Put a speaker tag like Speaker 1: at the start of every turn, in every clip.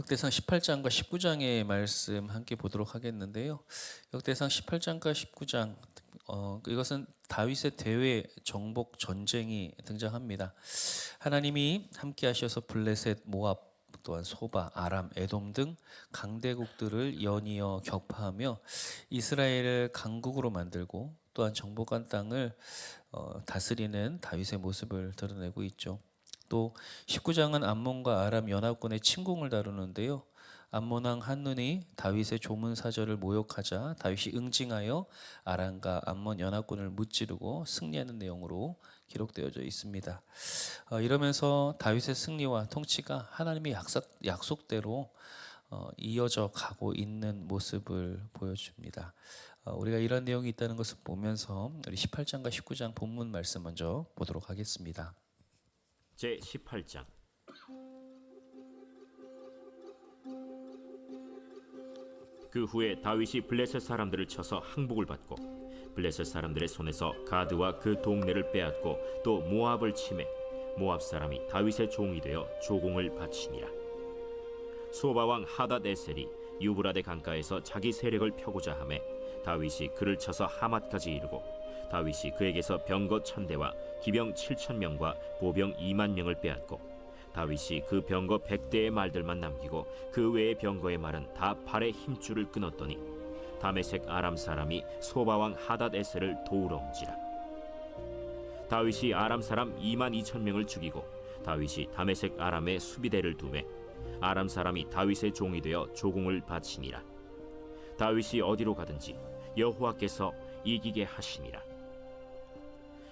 Speaker 1: 역대상 18장과 19장의 말씀 함께 보도록 하겠는데요. 역대상 18장과 19장 어, 이것은 다윗의 대회 정복 전쟁이 등장합니다. 하나님이 함께 하셔서 블레셋, 모압, 또한 소바, 아람, 에돔 등 강대국들을 연이어 격파하며 이스라엘을 강국으로 만들고 또한 정복한 땅을 어, 다스리는 다윗의 모습을 드러내고 있죠. 또 19장은 암몬과 아람 연합군의 침공을 다루는데요. 암몬 왕 한눈이 다윗의 조문 사절을 모욕하자 다윗이 응징하여 아람과 암몬 연합군을 무찌르고 승리하는 내용으로 기록되어져 있습니다. 어, 이러면서 다윗의 승리와 통치가 하나님의 약속, 약속대로 어, 이어져 가고 있는 모습을 보여줍니다. 어, 우리가 이런 내용이 있다는 것을 보면서 우리 18장과 19장 본문 말씀 먼저 보도록 하겠습니다.
Speaker 2: 제 18장. 그 후에 다윗이 블레셋 사람들을 쳐서 항복을 받고 블레셋 사람들의 손에서 가드와 그 동네를 빼앗고 또 모압을 침해 모압 사람이 다윗의 종이 되어 조공을 바치니라. 소바 왕 하닷 에셀이 유브라데 강가에서 자기 세력을 펴고자 하매 다윗이 그를 쳐서 하맛까지 이르고 다윗이 그에게서 병거 천대와 기병 칠천 명과 보병 이만 명을 빼앗고 다윗이 그 병거 백대의 말들만 남기고 그 외의 병거의 말은 다 팔의 힘줄을 끊었더니 다메색 아람 사람이 소바왕 하닷 에셀을 도우러 온지라. 다윗이 아람 사람 2만 2천 명을 죽이고 다윗이 다메색 아람의 수비대를 두매 아람 사람이 다윗의 종이 되어 조공을 바치니라. 다윗이 어디로 가든지 여호와께서 이기게 하시니라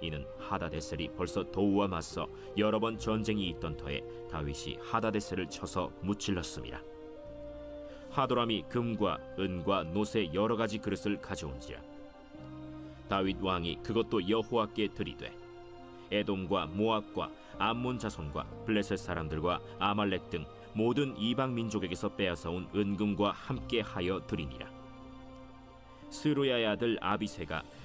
Speaker 2: 이는 하다데셀이 벌써 도우와 맞서 여러 번 전쟁이 있던 터에 다윗이 하다데셀을 쳐서 무찔렀음이라. 하도람이 금과 은과 놋의 여러 가지 그릇을 가져온지라. 다윗 왕이 그것도 여호와께 드리되 에돔과 모압과 암몬 자손과 블레셋 사람들과 아말렉 등 모든 이방 민족에게서 빼앗아 온 은금과 함께 하여 드리니라. 스루야의 아들 아비세가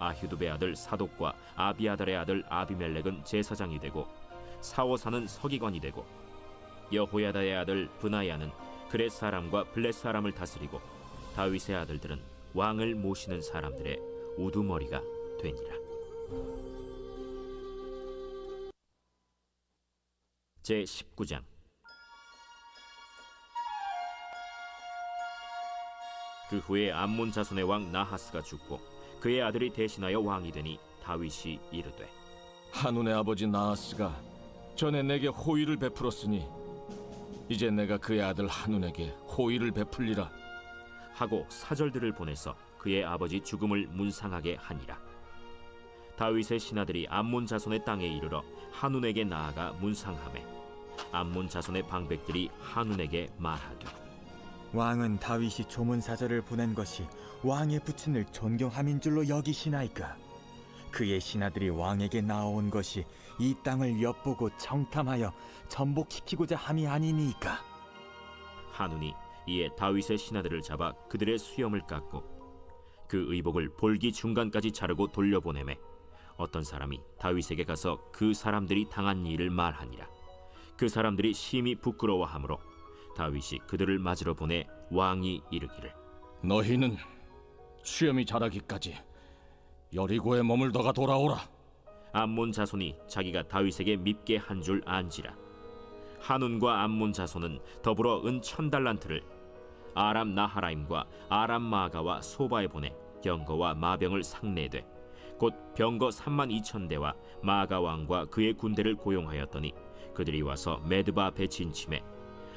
Speaker 2: 아휴두베 아들 사독과 아비아달의 아들 아비멜렉은 제사장이 되고 사오사는 서기관이 되고 여호야다의 아들 브나야는 그렛 사람과 블렛 사람을 다스리고 다윗의 아들들은 왕을 모시는 사람들의 우두머리가 되니라. 제 19장 그 후에 암몬 자손의 왕 나하스가 죽고 그의 아들이 대신하여 왕이 되니 다윗이 이르되
Speaker 3: 한운의 아버지 나하스가 전에 내게 호의를 베풀었으니 이제 내가 그의 아들 한운에게 호의를 베풀리라.
Speaker 2: 하고 사절들을 보내서 그의 아버지 죽음을 문상하게 하니라. 다윗의 신하들이 암몬 자손의 땅에 이르러 한운에게 나아가 문상하매 암몬 자손의 방백들이 한운에게 말하되
Speaker 4: 왕은 다윗이 조문 사절을 보낸 것이 왕의 부친을 존경함인 줄로 여기시나이까? 그의 신하들이 왕에게 나온 것이 이 땅을 엿보고 청탐하여 전복시키고자 함이 아니니까?
Speaker 2: 한운이 이에 다윗의 신하들을 잡아 그들의 수염을 깎고 그 의복을 볼기 중간까지 자르고 돌려보내매 어떤 사람이 다윗에게 가서 그 사람들이 당한 일을 말하니라. 그 사람들이 심히 부끄러워하므로 다윗이 그들을 맞으러 보내 왕이 이르기를.
Speaker 3: 너희는 수염이 자라기까지 여리고에 머물다가 돌아오라.
Speaker 2: 암몬 자손이 자기가 다윗에게 밉게 한 줄 안지라. 한운과 암몬 자손은 더불어 은 천 달란트를 아람 나하라임과 아람 마가와 소바에 보내 병거와 마병을 상례돼 곧 병거 3만 2천 대와 마가 왕과 그의 군대를 고용하였더니 그들이 와서 메드바 앞에 진침해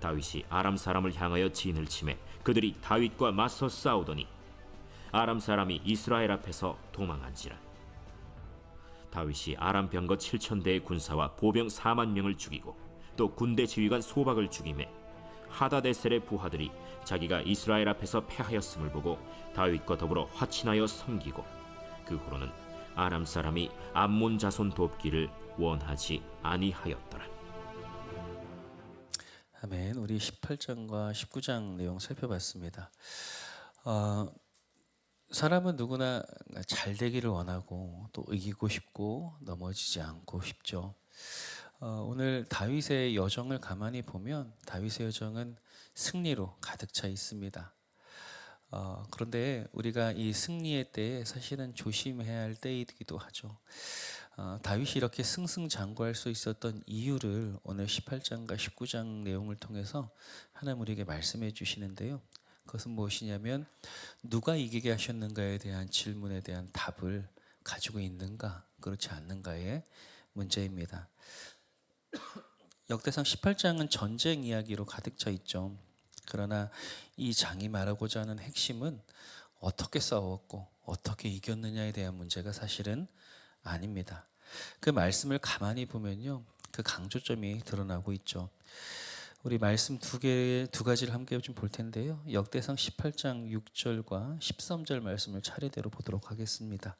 Speaker 2: 다윗이 아람 사람을 향하여 진을 치매 그들이 다윗과 맞서 싸우더니 아람 사람이 이스라엘 앞에서 도망한지라 다윗이 아람 병거 7천 대의 군사와 보병 4만 명을 죽이고 또 군대 지휘관 소박을 죽임에 하다데셀의 부하들이 자기가 이스라엘 앞에서 패하였음을 보고 다윗과 더불어 화친하여 섬기고 그 후로는 아람 사람이 암몬 자손 돕기를 원하지 아니하였더라.
Speaker 1: 아멘. 우리 18장과 19장 내용 살펴봤습니다. 어, 사람은 누구나 잘 되기를 원하고 또 이기고 싶고 넘어지지 않고 싶죠. 어, 오늘 다윗의 여정을 가만히 보면 다윗의 여정은 승리로 가득 차 있습니다. 어, 그런데 우리가 이 승리의 때에 사실은 조심해야 할 때이기도 하죠. 어, 다윗이 이렇게 승승장구할 수 있었던 이유를 오늘 18장과 19장 내용을 통해서 하나님 우리에게 말씀해 주시는데요. 그것은 무엇이냐면 누가 이기게 하셨는가에 대한 질문에 대한 답을 가지고 있는가 그렇지 않는가의 문제입니다. 역대상 18장은 전쟁 이야기로 가득 차 있죠. 그러나 이 장이 말하고자 하는 핵심은 어떻게 싸웠고 어떻게 이겼느냐에 대한 문제가 사실은 아닙니다. 그 말씀을 가만히 보면요. 그 강조점이 드러나고 있죠. 우리 말씀 두 개, 두 가지를 함께 좀 볼 텐데요. 역대상 18장 6절과 13절 말씀을 차례대로 보도록 하겠습니다.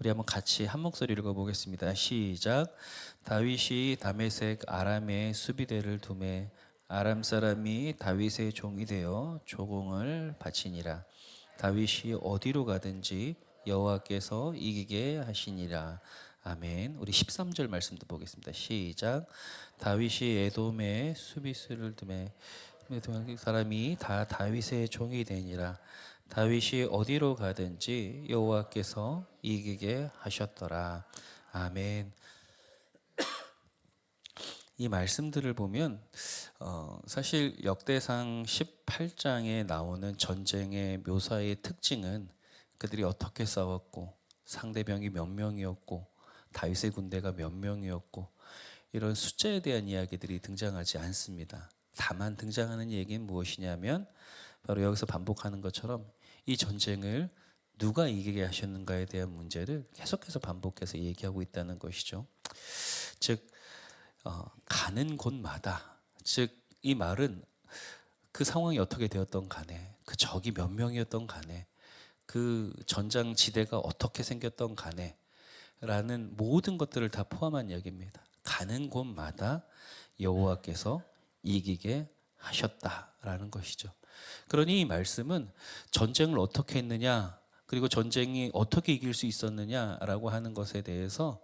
Speaker 1: 우리 한번 같이 한 목소리 읽어보겠습니다. 시작. 다윗이 다메섹 아람의 수비대를 두매 아람 사람이 다윗의 종이 되어 조공을 바치니라. 다윗이 어디로 가든지 여호와께서 이기게 하시니라. 아멘. 우리 13절 말씀도 보겠습니다. 시작. 다윗이 에돔의 수비수를 두매 에돔 사람이 다 다윗의 종이 되니라. 다윗이 어디로 가든지 여호와께서 이기게 하셨더라. 아멘. 이 말씀들을 보면 어, 사실 역대상 18장에 나오는 전쟁의 묘사의 특징은 그들이 어떻게 싸웠고 상대병이 몇 명이었고 다윗의 군대가 몇 명이었고 이런 숫자에 대한 이야기들이 등장하지 않습니다. 다만 등장하는 얘기는 무엇이냐면 바로 여기서 반복하는 것처럼 이 전쟁을 누가 이기게 하셨는가에 대한 문제를 계속해서 반복해서 얘기하고 있다는 것이죠. 즉 어, 가는 곳마다 즉 이 말은 그 상황이 어떻게 되었던 간에 그 적이 몇 명이었던 간에 그 전장 지대가 어떻게 생겼던 간에 라는 모든 것들을 다 포함한 이야기입니다. 가는 곳마다 여호와께서 이기게 하셨다라는 것이죠. 그러니 이 말씀은 전쟁을 어떻게 했느냐 그리고 전쟁이 어떻게 이길 수 있었느냐라고 하는 것에 대해서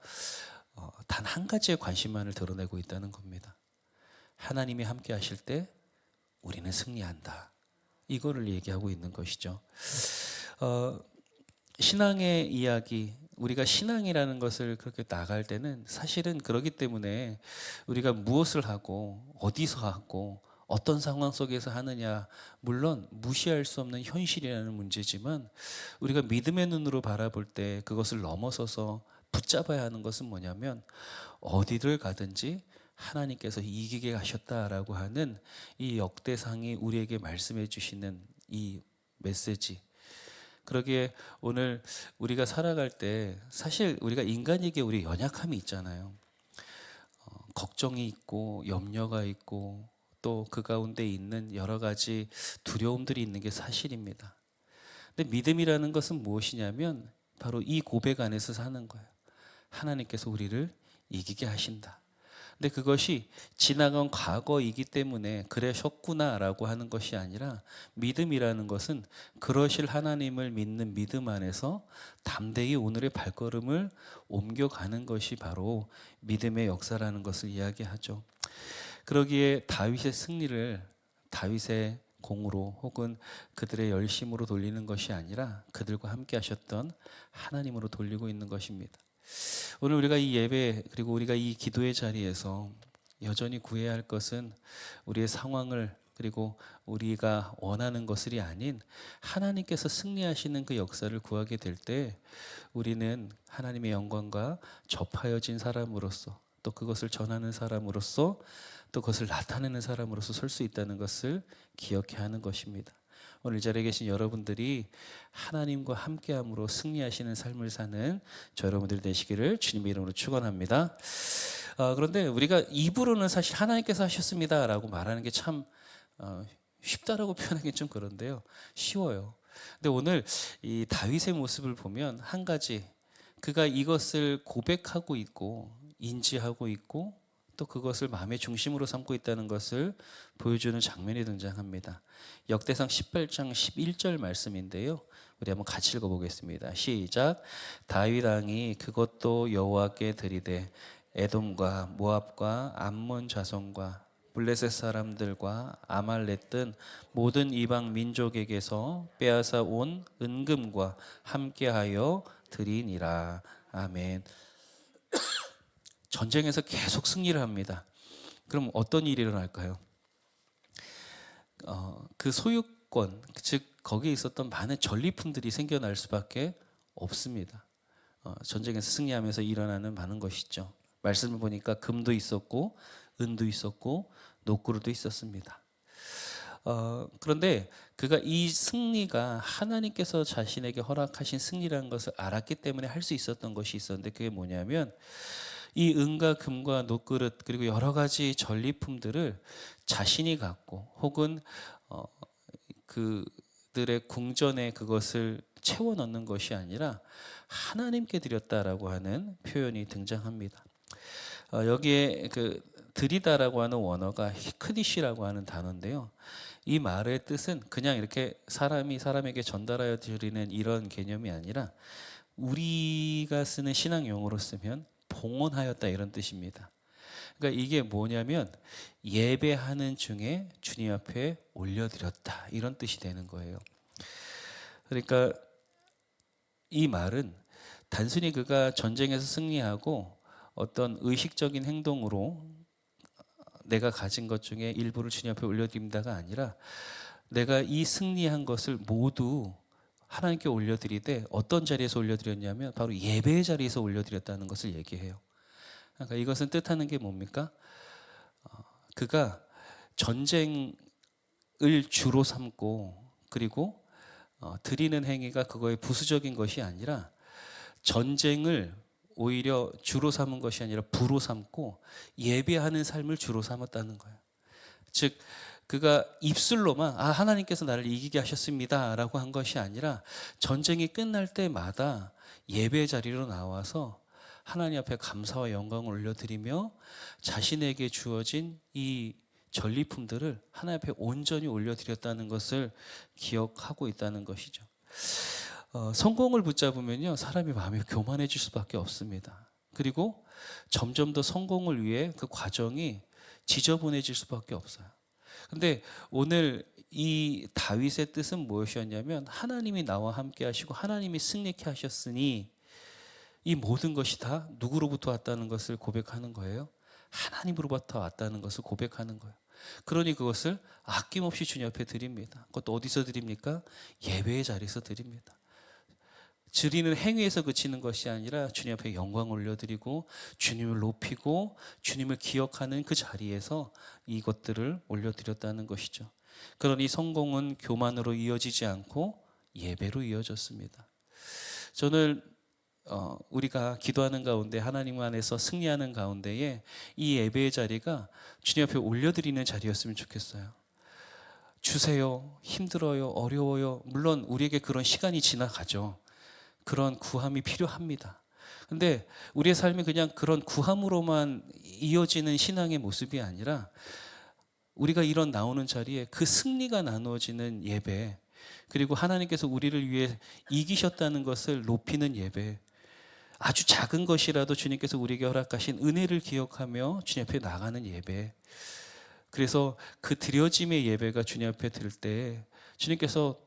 Speaker 1: 어, 단한 가지의 관심만을 드러내고 있다는 겁니다. 하나님이 함께 하실 때 우리는 승리한다. 이거를 얘기하고 있는 것이죠. 어, 신앙의 이야기, 우리가 신앙이라는 것을 그렇게 나갈 때는 사실은 그러기 때문에 우리가 무엇을 하고 어디서 하고 어떤 상황 속에서 하느냐 물론 무시할 수 없는 현실이라는 문제지만 우리가 믿음의 눈으로 바라볼 때 그것을 넘어서서 붙잡아야 하는 것은 뭐냐면 어디를 가든지 하나님께서 이기게 하셨다라고 하는 이 역대상이 우리에게 말씀해 주시는 이 메시지 그러기에 오늘 우리가 살아갈 때 사실 우리가 인간에게 우리 연약함이 있잖아요. 어, 걱정이 있고 염려가 있고 또 그 가운데 있는 여러 가지 두려움들이 있는 게 사실입니다. 근데 믿음이라는 것은 무엇이냐면 바로 이 고백 안에서 사는 거예요. 하나님께서 우리를 이기게 하신다. 근데 그것이 지나간 과거이기 때문에 그러셨구나라고 하는 것이 아니라 믿음이라는 것은 그러실 하나님을 믿는 믿음 안에서 담대히 오늘의 발걸음을 옮겨가는 것이 바로 믿음의 역사라는 것을 이야기하죠. 그러기에 다윗의 승리를 다윗의 공으로 혹은 그들의 열심으로 돌리는 것이 아니라 그들과 함께 하셨던 하나님으로 돌리고 있는 것입니다. 오늘 우리가 이 예배 그리고 우리가 이 기도의 자리에서 여전히 구해야 할 것은 우리의 상황을 그리고 우리가 원하는 것이 아닌 하나님께서 승리하시는 그 역사를 구하게 될 때 우리는 하나님의 영광과 접하여진 사람으로서 또 그것을 전하는 사람으로서 또 그것을 나타내는 사람으로서 설 수 있다는 것을 기억해야 하는 것입니다. 오늘 이 자리에 계신 여러분들이 하나님과 함께함으로 승리하시는 삶을 사는 저 여러분들 되시기를 주님의 이름으로 축원합니다. 어, 그런데 우리가 입으로는 사실 하나님께서 하셨습니다라고 말하는 게참 어, 쉽다라고 표현하기 좀 그런데요, 쉬워요. 근데 오늘 이 다윗의 모습을 보면 한 가지 그가 이것을 고백하고 있고 인지하고 있고 또 그것을 마음의 중심으로 삼고 있다는 것을 보여주는 장면이 등장합니다. 역대상 18장 11절 말씀인데요. 우리 한번 같이 읽어보겠습니다. 시작. 다윗 왕이 그것도 여호와께 드리되 에돔과 모압과 암몬 자손과 블레셋 사람들과 아말렉 등 모든 이방 민족에게서 빼앗아 온 은금과 함께하여 드리니라. 아멘. 전쟁에서 계속 승리를 합니다. 그럼 어떤 일이 일어날까요? 어, 그 소유권, 즉 거기에 있었던 많은 전리품들이 생겨날 수밖에 없습니다. 어, 전쟁에서 승리하면서 일어나는 많은 것이죠. 말씀을 보니까 금도 있었고 은도 있었고 노구르도 있었습니다. 어, 그런데 그가 이 승리가 하나님께서 자신에게 허락하신 승리라는 것을 알았기 때문에 할 수 있었던 것이 있었는데 그게 뭐냐면 이 은과 금과 노그릇 그리고 여러 가지 전리품들을 자신이 갖고 혹은 어, 그들의 궁전에 그것을 채워 넣는 것이 아니라 하나님께 드렸다라고 하는 표현이 등장합니다. 어, 여기에 그 드리다라고 하는 원어가 히크디시라고 하는 단어인데요. 이 말의 뜻은 그냥 이렇게 사람이 사람에게 전달하여 드리는 이런 개념이 아니라 우리가 쓰는 신앙 용어로 쓰면 봉헌하였다 이런 뜻입니다. 그러니까 이게 뭐냐면 예배하는 중에 주님 앞에 올려드렸다 이런 뜻이 되는 거예요. 그러니까 이 말은 단순히 그가 전쟁에서 승리하고 어떤 의식적인 행동으로 내가 가진 것 중에 일부를 주님 앞에 올려드립니다가 아니라 내가 이 승리한 것을 모두 하나님께 올려드리되 어떤 자리에서 올려드렸냐면 바로 예배의 자리에서 올려드렸다는 것을 얘기해요. 그러니까 이것은 뜻하는 게 뭡니까? 어, 그가 전쟁을 주로 삼고 그리고 어, 드리는 행위가 그거의 부수적인 것이 아니라 전쟁을 오히려 주로 삼은 것이 아니라 부로 삼고 예배하는 삶을 주로 삼았다는 거예요. 즉 그가 입술로만 아 하나님께서 나를 이기게 하셨습니다라고 한 것이 아니라 전쟁이 끝날 때마다 예배 자리로 나와서 하나님 앞에 감사와 영광을 올려드리며 자신에게 주어진 이 전리품들을 하나님 앞에 온전히 올려드렸다는 것을 기억하고 있다는 것이죠. 어, 성공을 붙잡으면요 사람이 마음이 교만해질 수밖에 없습니다. 그리고 점점 더 성공을 위해 그 과정이 지저분해질 수밖에 없어요. 근데 오늘 이 다윗의 뜻은 무엇이었냐면 하나님이 나와 함께 하시고 하나님이 승리케 하셨으니 이 모든 것이 다 누구로부터 왔다는 것을 고백하는 거예요. 하나님으로부터 왔다는 것을 고백하는 거예요. 그러니 그것을 아낌없이 주님 앞에 드립니다. 그것도 어디서 드립니까? 예배의 자리에서 드립니다. 드리는 행위에서 그치는 것이 아니라 주님 앞에 영광 올려드리고 주님을 높이고 주님을 기억하는 그 자리에서 이것들을 올려드렸다는 것이죠. 그러니 성공은 교만으로 이어지지 않고 예배로 이어졌습니다. 저는 어, 우리가 기도하는 가운데 하나님 안에서 승리하는 가운데에 이 예배의 자리가 주님 앞에 올려드리는 자리였으면 좋겠어요. 주세요. 힘들어요. 어려워요. 물론 우리에게 그런 시간이 지나가죠. 그런 구함이 필요합니다. 근데 우리의 삶이 그냥 그런 구함으로만 이어지는 신앙의 모습이 아니라 우리가 이런 나오는 자리에 그 승리가 나누어지는 예배 그리고 하나님께서 우리를 위해 이기셨다는 것을 높이는 예배 아주 작은 것이라도 주님께서 우리에게 허락하신 은혜를 기억하며 주님 앞에 나가는 예배 그래서 그 드려짐의 예배가 주님 앞에 들 때 주님께서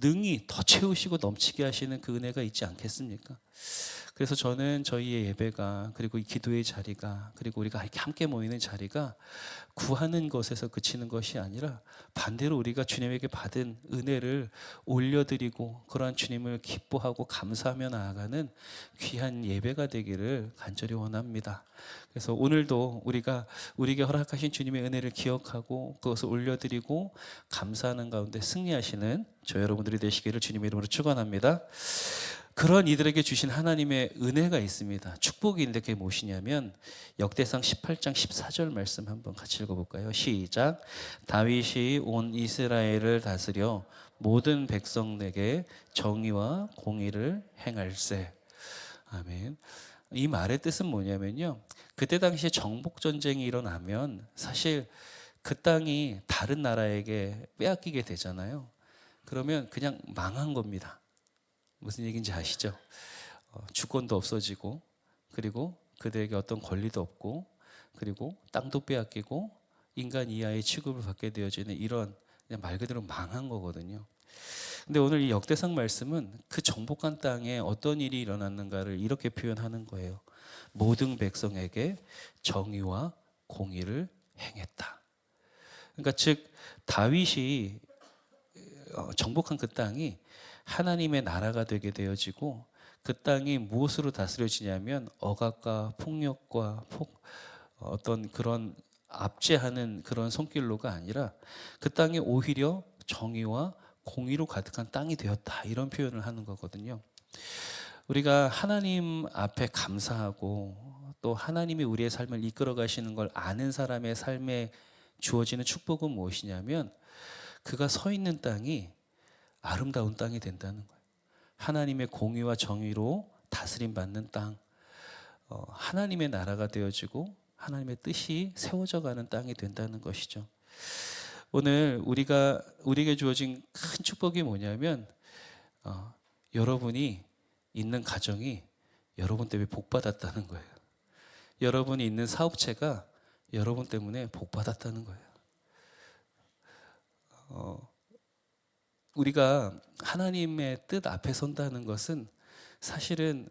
Speaker 1: 능히 더 채우시고 넘치게 하시는 그 은혜가 있지 않겠습니까? 그래서 저는 저희의 예배가 그리고 이 기도의 자리가 그리고 우리가 이렇게 함께 모이는 자리가 구하는 것에서 그치는 것이 아니라 반대로 우리가 주님에게 받은 은혜를 올려드리고 그러한 주님을 기뻐하고 감사하며 나아가는 귀한 예배가 되기를 간절히 원합니다. 그래서 오늘도 우리가 우리에게 허락하신 주님의 은혜를 기억하고 그것을 올려드리고 감사하는 가운데 승리하시는 저 여러분들이 되시기를 주님의 이름으로 축원합니다. 그런 이들에게 주신 하나님의 은혜가 있습니다. 축복인데 그게 무엇이냐면 역대상 18장 14절 말씀 한번 같이 읽어볼까요? 시작. 다윗이 온 이스라엘을 다스려 모든 백성에게 정의와 공의를 행할세. 아멘. 이 말의 뜻은 뭐냐면요. 그때 당시에 정복 전쟁이 일어나면 사실 그 땅이 다른 나라에게 빼앗기게 되잖아요. 그러면 그냥 망한 겁니다. 무슨 얘기인지 아시죠? 어, 주권도 없어지고 그리고 그들에게 어떤 권리도 없고 그리고 땅도 빼앗기고 인간 이하의 취급을 받게 되어지는 이런 그냥 말 그대로 망한 거거든요. 근데 오늘 이 역대상 말씀은 그 정복한 땅에 어떤 일이 일어났는가를 이렇게 표현하는 거예요. 모든 백성에게 정의와 공의를 행했다. 그러니까 즉 다윗이 어, 정복한 그 땅이 하나님의 나라가 되게 되어지고 그 땅이 무엇으로 다스려지냐면 억압과 폭력과 폭 어떤 그런 압제하는 그런 손길로가 아니라 그 땅이 오히려 정의와 공의로 가득한 땅이 되었다 이런 표현을 하는 거거든요. 우리가 하나님 앞에 감사하고 또 하나님이 우리의 삶을 이끌어 가시는 걸 아는 사람의 삶에 주어지는 축복은 무엇이냐면 그가 서 있는 땅이 아름다운 땅이 된다는 거예요. 하나님의 공의와 정의로 다스림 받는 땅, 어, 하나님의 나라가 되어지고 하나님의 뜻이 세워져 가는 땅이 된다는 것이죠. 오늘 우리가 우리에게 주어진 큰 축복이 뭐냐면 어, 여러분이 있는 가정이 여러분 때문에 복 받았다는 거예요. 여러분이 있는 사업체가 여러분 때문에 복 받았다는 거예요. 어, 우리가 하나님의 뜻 앞에 선다는 것은 사실은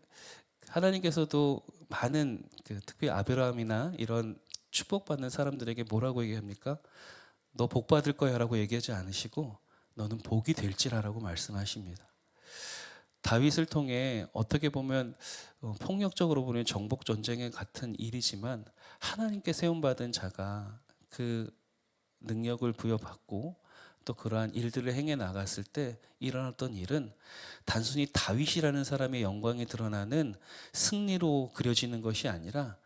Speaker 1: 하나님께서도 많은 그 특히 아브라함이나 이런 축복받는 사람들에게 뭐라고 얘기합니까? 너 복 받을 거야라고 얘기하지 않으시고 너는 복이 될지라라고 말씀하십니다. 다윗을 통해 어떻게 보면 어, 폭력적으로 보면 정복 전쟁의 같은 일이지만 하나님께 세움 받은 자가 그 능력을 부여받고 또 그러한 일들을 행해 나갔을 때 일어났던 일은 단순히 다윗이라는 사람의 영광이 드러나는 승리로 그려지는 것이 아니라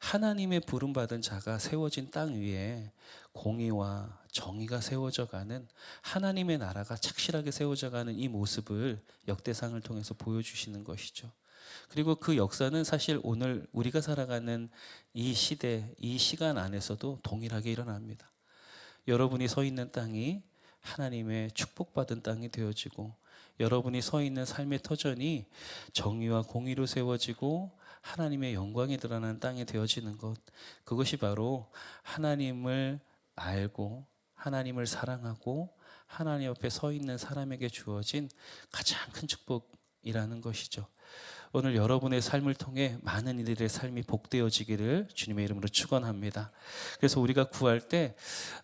Speaker 1: 하나님의 부름 받은 자가 세워진 땅 위에 공의와 정의가 세워져 가는 하나님의 나라가 착실하게 세워져 가는 이 모습을 역대상을 통해서 보여주시는 것이죠. 그리고 그 역사는 사실 오늘 우리가 살아가는 이 시대, 이 시간 안에서도 동일하게 일어납니다. 여러분이 서 있는 땅이 하나님의 축복받은 땅이 되어지고 여러분이 서 있는 삶의 터전이 정의와 공의로 세워지고 하나님의 영광이 드러나는 땅이 되어지는 것 그것이 바로 하나님을 알고 하나님을 사랑하고 하나님 옆에 서 있는 사람에게 주어진 가장 큰 축복이라는 것이죠. 오늘 여러분의 삶을 통해 많은 이들의 삶이 복되어지기를 주님의 이름으로 축원합니다. 그래서 우리가 구할 때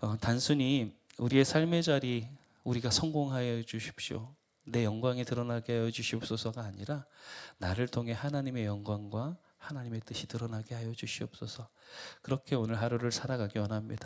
Speaker 1: 어, 단순히 우리의 삶의 자리 우리가 성공하여 주십시오. 내 영광이 드러나게 하여 주시옵소서가 아니라 나를 통해 하나님의 영광과 하나님의 뜻이 드러나게 하여 주시옵소서. 그렇게 오늘 하루를 살아가기 원합니다.